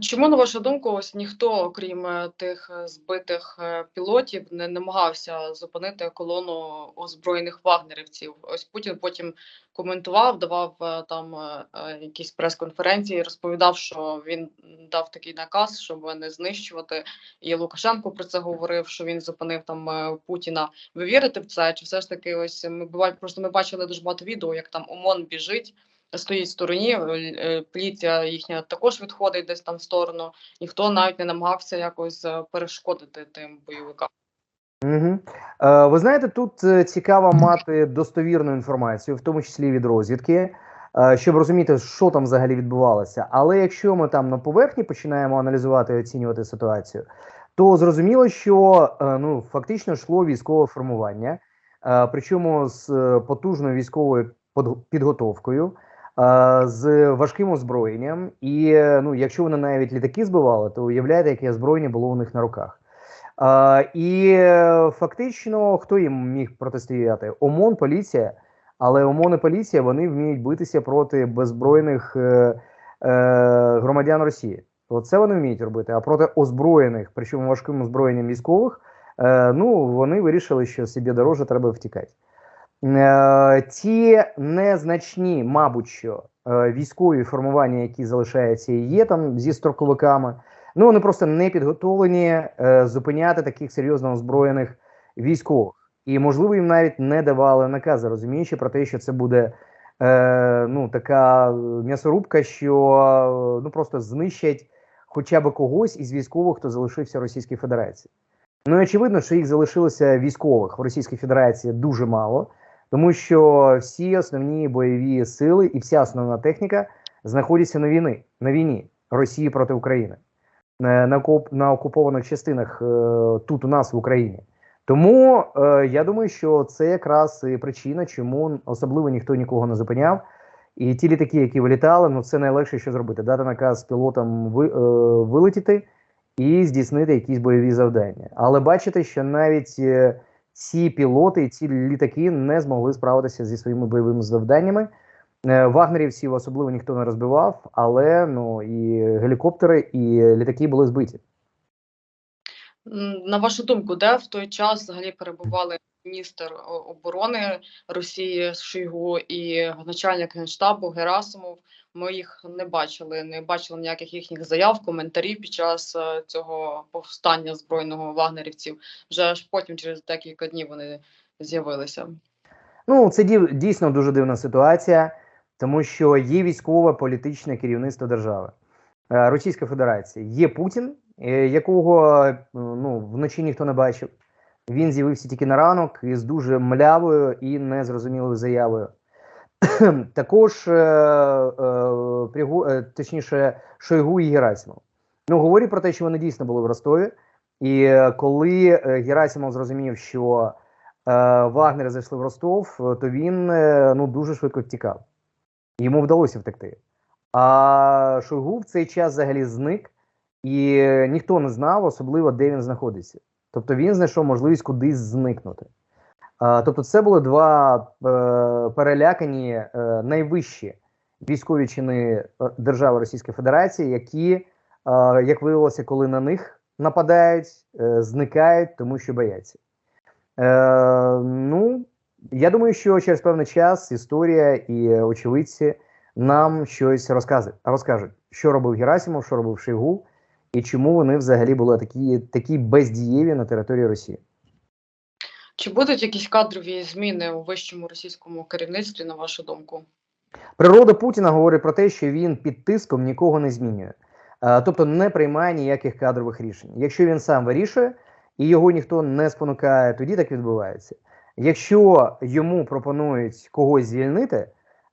Чому, на вашу думку, ось ніхто, окрім е, тих е, збитих е, пілотів, не намагався зупинити колону озброєних вагнерівців? Ось Путін потім коментував, давав там якісь прес-конференції, розповідав, що він дав такий наказ, щоб не знищувати. І Лукашенко про це говорив, що він зупинив там Путіна. Ви вірите в це? Чи все ж таки, ось ми просто ми бачили дуже багато відео, як там ОМОН біжить стоїть в стороні, е, е, поліція їхня також відходить десь там в сторону. Ніхто навіть не намагався якось е, перешкодити тим бойовикам. Угу. Е, ви знаєте, тут цікаво мати достовірну інформацію, в тому числі від розвідки, е, щоб розуміти, що там взагалі відбувалося. Але якщо ми там на поверхні починаємо аналізувати і оцінювати ситуацію, то зрозуміло, що е, ну фактично йшло військове формування, е, причому з потужною військовою підготовкою. З важким озброєнням, і ну, якщо вони навіть літаки збивали, то уявляєте, яке озброєння було у них на руках. І фактично, хто їм міг протистояти? ОМОН, поліція. Але ОМОН і поліція вони вміють битися проти беззбройних е, е, громадян Росії. Оце вони вміють робити. А проти озброєних, причому важким озброєнням військових, е, ну вони вирішили, що собі дороже треба втікати. Е, ті незначні, мабуть, що е, військові формування, які залишаються є там зі строковиками. Ну вони просто не підготовлені е, зупиняти таких серйозно озброєних військових, і можливо їм навіть не давали накази, розуміючи про те, що це буде е, ну така м'ясорубка, що ну просто знищать хоча б когось із військових, хто залишився в Російській Федерації. Ну і очевидно, що їх залишилося військових в Російській Федерації дуже мало, тому що всі основні бойові сили і вся основна техніка знаходяться на війни на війні Росії проти України е, на, на окупованих частинах е, тут у нас в Україні. Тому е, я думаю, що це якраз і причина, чому особливо ніхто нікого не зупиняв. І ті літаки, які вилітали, ну це найлегше, що зробити. Дати наказ пілотам ви, е, вилетіти і здійснити якісь бойові завдання. Але бачите, що навіть е, ці пілоти, ці літаки не змогли справитися зі своїми бойовими завданнями. Е, Вагнерівців особливо ніхто не розбивав, але ну і гелікоптери, і літаки були збиті. На вашу думку, де в той час взагалі перебували міністр оборони Росії Шойгу і начальник генштабу Герасимов? Ми їх не бачили, не бачили ніяких їхніх заяв, коментарів під час е, цього повстання збройного вагнерівців. Вже аж потім, через декілька днів, вони з'явилися. Ну, це дійсно дуже дивна ситуація, тому що є військове політичне керівництво держави Е, Російська Федерація. Є Путін, е, якого е, ну, вночі ніхто не бачив. Він з'явився тільки на ранок із дуже млявою і незрозумілою заявою. Також, е, е, Пригу- е, точніше, Шойгу і Герасимов. Ну, говорять про те, що вони дійсно були в Ростові. І е, коли е, Герасимов зрозумів, що е, Вагнери зайшли в Ростов, е, то він е, ну, дуже швидко втікав. Йому вдалося втекти. А Шойгу в цей час взагалі зник, і е, ніхто не знав, особливо де він знаходиться. Тобто він знайшов можливість кудись зникнути. Тобто, це були два е, перелякані е, найвищі військові чини е, держави Російської Федерації, які, як виявилося, коли на них нападають, зникають, тому що бояться. Ну, я думаю, що через певний час історія і очевидці нам щось розкази- розкажуть, що робив Герасимов, що робив Шойгу, і чому вони взагалі були такі, такі бездієві на території Росії. Чи будуть якісь кадрові зміни у вищому російському керівництві, на вашу думку? Природа Путіна говорить про те, що він під тиском нікого не змінює, Е, тобто не приймає ніяких кадрових рішень. Якщо він сам вирішує і його ніхто не спонукає, тоді так відбувається. Якщо йому пропонують когось звільнити,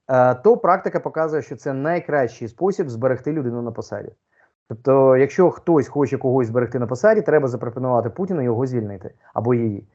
е, то практика показує, що це найкращий спосіб зберегти людину на посаді. Тобто, якщо хтось хоче когось зберегти на посаді, треба запропонувати Путіну його звільнити або її.